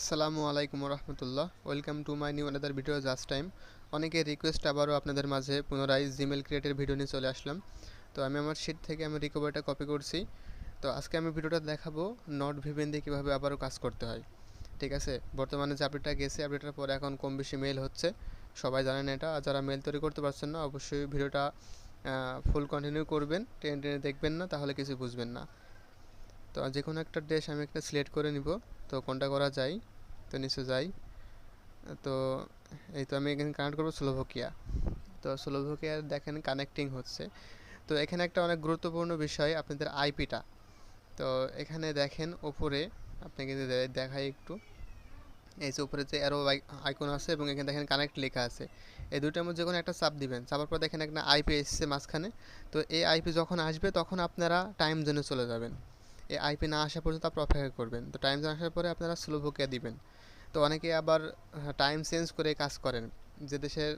আসসালামু আলাইকুম রহমতুল্লাহ। Welcome to my new another video just time অনেকের রিকোয়েস্ট আবারও আপনাদের মাঝে পুনরায় জিমেল ক্রিয়েটের ভিডিও নিয়ে চলে আসলাম। তো আমি আমার শিট থেকে আমি রিকভারটা কপি করছি। তো আজকে আমি ভিডিওটা দেখাবো নট ভিভেন দিয়ে কীভাবে আবারও কাজ করতে হয়। ঠিক আছে? বর্তমানে যে আপডেটটা গেছে আপডেটের পরে এখন কম বেশি মেল হচ্ছে। সবাই জানেন এটা। আর যারা মেল তৈরি করতে পারছেন না, অবশ্যই ভিডিওটা ফুল কন্টিনিউ করবেন। টেনে টেনে দেখবেন না, তাহলে কিছু বুঝবেন না। তো যে কোনো একটা ড্রেস আমি একটা সিলেক্ট করে নিব। তো কোনটা করা যায়? তো নিচে যাই। তো এই তো আমি এখানে কানেক্ট করব স্লোভোকিয়া তো স্লোভোকিয়া দেখেন কানেক্টিং হচ্ছে। তো এখানে একটা অনেক গুরুত্বপূর্ণ বিষয় আপনাদের আইপিটা তো এখানে দেখেন ওপরে আপনাকে দেখাই একটু। এই যে উপরে যে অ্যারো আইকন আছে এবং এখানে দেখেন কানেক্ট লেখা আছে। এই দুটোর মধ্যে যে কোনো একটা চাপ দিবেন। চাপার পর দেখেন একটা আইপি এসছে মাঝখানে। তো এই আইপি যখন আসবে তখন আপনারা টাইম জোনে চলে যাবেন। আইপি না আসা পর্যন্ত আপনারা অপেক্ষা করবেন। তো টাইম জোন আসার পরে আপনারা স্লোভোকিয়া দিবেন। তো অনেকে আবার টাইম চেঞ্জ করে কাজ করেন। যে দেশের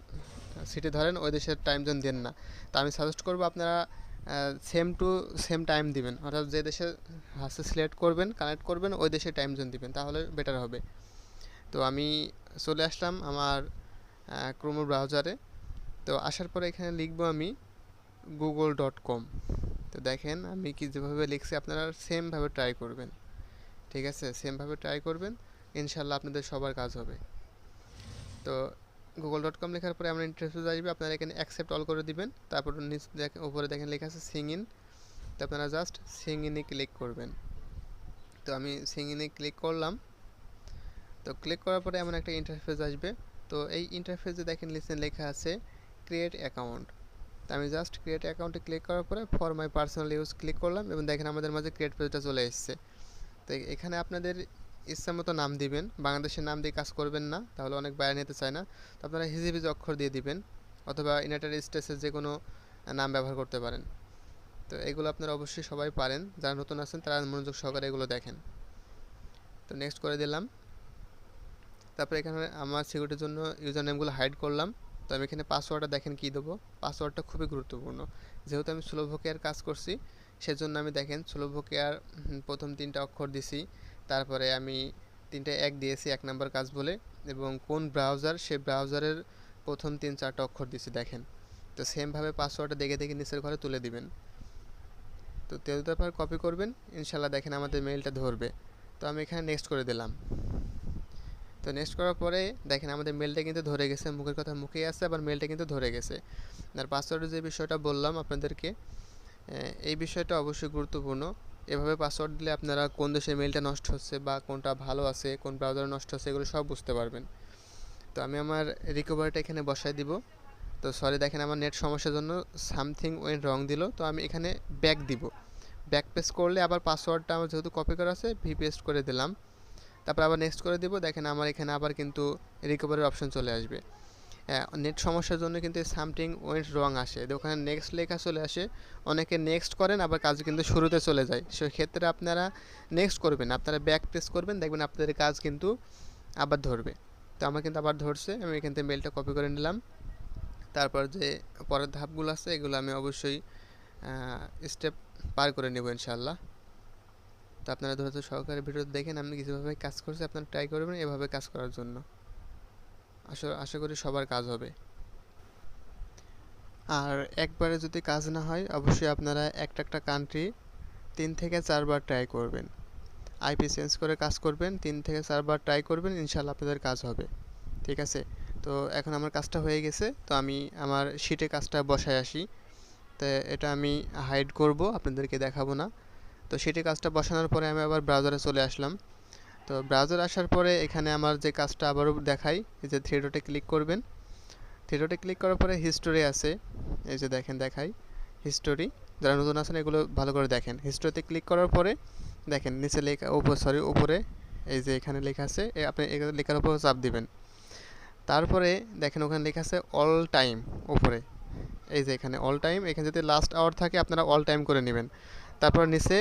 সিটি ধরেন, ওই দেশের টাইম জোন দেন না। তো আমি সাজেস্ট করব আপনারা সেম টু সেম টাইম দিবেন। অর্থাৎ যে দেশে হাসে সিলেক্ট করবেন কানেক্ট করবেন, ওই দেশে টাইম জোন দিবেন। তাহলে বেটার হবে। তো আমি চলে আসলাম আমার ক্রোমো ব্রাউজারে তো আসার পরে এখানে লিখব আমি গুগল ডট কম তো দেখেন আমি কি যেভাবে লিখছি, আপনারা সেমভাবে ট্রাই করবেন। ঠিক আছে? সেমভাবে ট্রাই করবেন, ইনশাল্লাহ আপনাদের সবার কাজ হবে। তো গুগল ডট কম লেখার পরে আমরা ইন্টারফেস আসবে আপনারা এখানে অ্যাকসেপ্ট অল করে দিবেন, তারপর নিচ দেখেন উপরে দেখেন লেখা আছে সিং ইন তো আপনারা জাস্ট সিং ইনে ক্লিক করবেন। তো আমি সিং ইনে ক্লিক করলাম। তো ক্লিক করার পরে এমন একটা ইন্টারফেস আসবে। তো এই ইন্টারফেসে দেখেন লিসেন লেখা আছে ক্রিয়েট অ্যাকাউন্ট আমি জাস্ট ক্রিয়েট অ্যাকাউন্টে ক্লিক করার পরে for my personal use click করলাম এবং দেখেন আমাদের মাঝে ক্রিয়েট পেজটা চলে এসেছে। তো এখানে আপনাদের ইচ্ছা মতো নাম দিবেন, বাংলাদেশের নাম দিয়ে কাজ করবেন না, তাহলে অনেক বাইরে নিতে চায় না। তো আপনারা হিজিবিজি অক্ষর দিয়ে দিবেন অথবা ইউনাইটেড স্টেটসের যে কোনো নাম ব্যবহার করতে পারেন। তো এগুলো আপনারা অবশ্যই সবাই পারেন, যারা নতুন আছেন তারা মনোযোগ সহকারে এগুলো দেখেন। তো নেক্সট করে দিলাম। তারপরে এখানে আমার সিকিউরিটির জন্য ইউজার নেমগুলো হাইড করলাম। আমি এখানে পাসওয়ার্ডটা দেখেন কী দেবো? পাসওয়ার্ডটা খুবই গুরুত্বপূর্ণ। যেহেতু আমি স্লোভোকিয়ার কাজ করছি, সেজন্য আমি দেখেন স্লোভোকিয়ার প্রথম তিনটা অক্ষর দিছি, তারপরে আমি তিনটে এক দিয়েছি, এক নাম্বার কাজ বলে, এবং কোন ব্রাউজার সেই ব্রাউজারের প্রথম তিন চারটা অক্ষর দিছি, দেখেন। তো সেমভাবে পাসওয়ার্ডটা দেখে দেখে নিচের ঘরে তুলে দিবেন। তো তেল পেপার কপি করবেন ইনশাল্লাহ দেখেন আমাদের মেইলটা ধরবে। তো আমি এখানে নেক্সট করে দিলাম। তো নেক্সট করার পরে দেখেন আমাদের মেলটা কিন্তু ধরে গেছে, মুখের কথা মুখেই আছে, আবার মেলটা কিন্তু ধরে গেছে। আর পাসওয়ার্ডের যে বিষয়টা বললাম আপনাদেরকে এই বিষয়টা অবশ্যই গুরুত্বপূর্ণ। এভাবে পাসওয়ার্ড দিলে আপনারা কোন দেশের মেলটা নষ্ট হচ্ছে বা কোনটা ভালো আছে, কোন ব্রাউজার নষ্ট হচ্ছে, এগুলো সব বুঝতে পারবেন। তো আমি আমার রিকভারিটা এখানে বসাই দিব। তো সরি দেখেন আমার নেট সমস্যার জন্য সামথিং ওয়েন রং দিল। তো আমি এখানে ব্যাক দিব। ব্যাক পেস্ট করলে আবার পাসওয়ার্ডটা আমার যেহেতু কপি করা আছে ভি পেস্ট করে দিলাম। তারপর আবার নেক্সট করে দিব। দেখেন আমার এখানে আবার কিন্তু রিকভারির অপশন চলে আসবে। নেট সমস্যার জন্য কিন্তু সামথিং ওয়েন্ট রং আসে। ওখানে নেক্সট লেখা চলে আসে। অনেকে নেক্সট করেন, আবার কাজ কিন্তু শুরুতে চলে যায়। সেক্ষেত্রে আপনারা নেক্সট করবেন। আপনারা ব্যাক প্রেস করবেন, দেখবেন আপনাদের কাজ কিন্তু আবার ধরবে। তো আমার কিন্তু আবার ধরছে। আমি এখান থেকে মেলটা কপি করে নিলাম। তারপর যে পরের ধাপগুলো আছে, এগুলো আমি অবশ্যই স্টেপ পার করে নেব ইনশাল্লাহ তো আপনারা ধৈর্য সহকারে ভিডিও দেখেন আমি কিছুভাবে কাজ করছি আপনারা ট্রাই করবেন এভাবে কাজ করার জন্য। আশা আশা করি সবার কাজ হবে। আর একবারে যদি কাজ না হয়, অবশ্যই আপনারা একটা একটা কান্ট্রি তিন থেকে চারবার ট্রাই করবেন। আইপি চেঞ্জ করে কাজ করবেন, তিন থেকে চারবার ট্রাই করবেন ইনশাল্লাহ আপনাদের কাজ হবে। ঠিক আছে? তো এখন আমার কাজটা হয়ে গেছে, তো আমি আমার শিটে কাজটা বসায় আসি। তো এটা আমি হাইড করব, আপনাদেরকে দেখাবো না। তো সেটি কাজটা বসানোর পরে আমি আবার ব্রাউজারে চলে আসলাম। তো ব্রাউজার আসার পরে এখানে আমার যে কাজটা আবারও দেখাই, এই যে থ্রি ক্লিক করবেন। থ্রি ক্লিক করার পরে হিস্টোরি আছে, এই যে দেখেন দেখাই। হিস্টোরি যারা নতুন আছেন এগুলো ভালো করে দেখেন। হিস্টোরিতে ক্লিক করার পরে দেখেন নিচে লেখা ওপর সরি উপরে এই যে এখানে লেখা আছে আপনি লেখার উপর চাপ দিবেন। তারপরে দেখেন ওখানে লেখা আছে অল টাইম উপরে। এই যে এখানে অল টাইম এখানে যদি লাস্ট আওয়ার থাকে আপনারা অল টাইম করে নেবেন। তারপর নিচে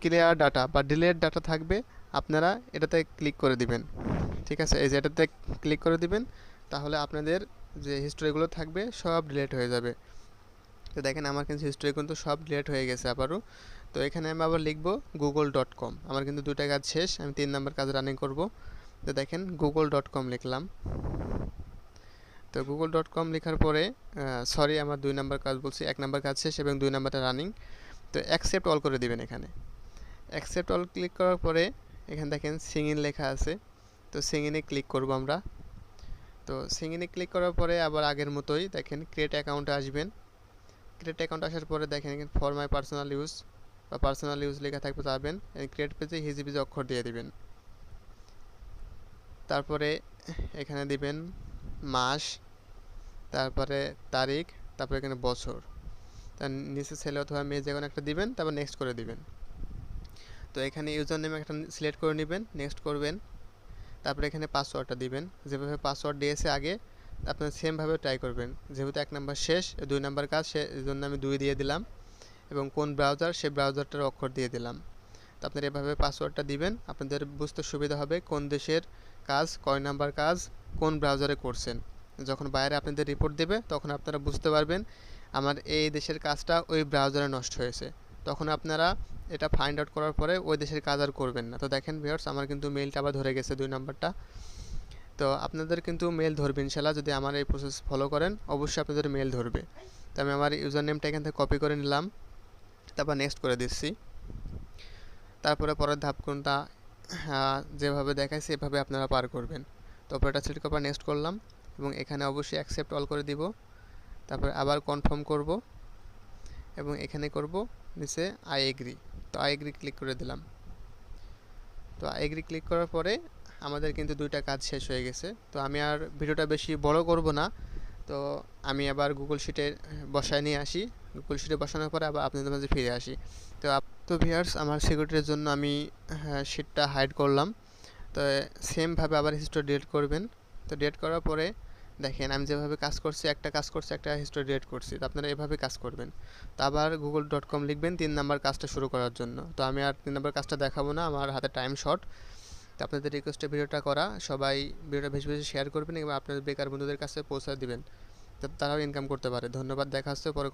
ক্লিয়ার ডাটা বা ডিলেট ডাটা থাকবে, আপনারা এটাতে ক্লিক করে দিবেন। ঠিক আছে? এই যে এটাতে ক্লিক করে দিবেন, তাহলে আপনাদের যে হিস্টোরিগুলো থাকবে সব ডিলেট হয়ে যাবে। তো দেখেন আমার কিন্তু হিস্টোরি কিন্তু সব ডিলেট হয়ে গেছে আবারও। তো এখানে আমি আবার লিখব গুগল ডট কম আমার কিন্তু দুটা কাজ শেষ, আমি তিন নম্বর কাজ রানিং করব। তো দেখেন গুগল ডট কম লিখলাম। তো গুগল ডট কম লেখার পরে সরি আমার দুই নাম্বার কাজ বলছি, এক নাম্বার কাজ শেষ এবং দুই নাম্বারটা রানিং তো অ্যাকসেপ্ট অল করে দিবেন এখানে। অ্যাকসেপ্ট অল ক্লিক করার পরে এখানে দেখেন সিঙ্গিন লেখা আছে। তো সিঙ্গিনে ক্লিক করব আমরা। তো সিঙ্গিনে ক্লিক করার পরে আবার আগের মতোই দেখেন ক্রিয়েট অ্যাকাউন্টে আসবেন। ক্রিয়েট অ্যাকাউন্ট আসার পরে দেখেন এখানে ফর মাই পার্সোনাল ইউজ বা পার্সোনাল ইউজ লেখা থাকবে যাবেন ক্রিয়েট পেজে হিজি বিজি অক্ষর দিয়ে দিবেন। তারপরে এখানে দিবেন মাস, তারপরে তারিখ, তারপরে এখানে বছর। তার নিচে ছেলে অথবা মেয়ে যে কোনো একটা দিবেন, তারপর নেক্সট করে দিবেন। তো এখানে ইউজার নেম একটা সিলেক্ট করে নেবেন নেক্সট করবেন, তারপরে এখানে পাসওয়ার্ডটা দিবেন। যেভাবে পাসওয়ার্ড দিয়েছে আগে, আপনার সেমভাবে ট্রাই করবেন। যেহেতু এক নাম্বার শেষ, দুই নাম্বার কাজ, সে জন্য আমি দুই দিয়ে দিলাম এবং কোন ব্রাউজার সেই ব্রাউজারটার অক্ষর দিয়ে দিলাম। তো আপনারা এভাবে পাসওয়ার্ডটা দিবেন, আপনাদের বুঝতে সুবিধা হবে কোন দেশের কাজ, কয় নাম্বার কাজ, কোন ব্রাউজারে করছেন। যখন বাইরে আপনাদের রিপোর্ট দেবে, তখন আপনারা বুঝতে পারবেন আমার এই দেশের কাজটা ওই ব্রাউজারে নষ্ট হয়েছে। তখন আপনারা এটা ফাইন্ড আউট করার পরে ওই দেশের কাজ আর করবেন না। তো দেখেন ভিউয়ার্স আমার কিন্তু মেলটা আবার ধরে গেছে দুই নম্বরটা। তো আপনাদের কিন্তু মেল ধরবে ইনশাল্লাহ যদি আমার এই প্রসেস ফলো করেন, অবশ্যই আপনাদের মেল ধরবে। তো আমি আমার ইউজার নেমটা এখান থেকে কপি করে নিলাম। তারপর নেক্সট করে দিচ্ছি। তারপরে পরের ধাপ কোনটা যেভাবে দেখাইছে, এভাবে আপনারা পার করবেন। তো অপারেটার সিলেক্ট করার নেক্সট করলাম এবং এখানে অবশ্যই অ্যাকসেপ্ট অল করে দিব। তারপর আবার কনফার্ম করব এবং এখানে করব নিচে আই এগ্রি তো আই এগ্রি ক্লিক করে দিলাম। তো আই এগ্রি ক্লিক করার পরে আমাদের কিন্তু দুইটা কাজ শেষ হয়ে গেছে। তো আমি আর ভিডিওটা বেশি বড় করব না। তো আমি আবার গুগল শিটে বসায় নিয়ে আসি। গুগল শিটে বসানোর পরে আবার আপনাদের মাঝে ফিরে আসি। তো তো ভিয়ার্স আমার সিকিউরিটির জন্য আমি শিটটা হাইড করলাম। তো সেমভাবে আবার হিস্টোরি ডিলিট করবেন। তো ডিলিট করার পরে দেখেন, আমি যেভাবে কাজ করছি, একটা কাজ করছি, একটা হিস্টোরি ডিলিট করছি, তো আপনারা এভাবে কাজ করবেন। তো আবার গুগল ডট কম লিখবেন তিন নাম্বার কাজটা শুরু করার জন্য। তো আমি আর তিন নাম্বার কাজটা দেখাবো না, আমার হাতে টাইম শর্ট তো আপনাদের রিকোয়েস্টে ভিডিওটা করা, সবাই ভিডিওটা বেশি বেশি শেয়ার করবেন এবং আপনাদের বেকার বন্ধুদের কাছে পৌঁছে দিবেন। তারাও ইনকাম করতে পারে। ধন্যবাদ, দেখা হচ্ছে পরে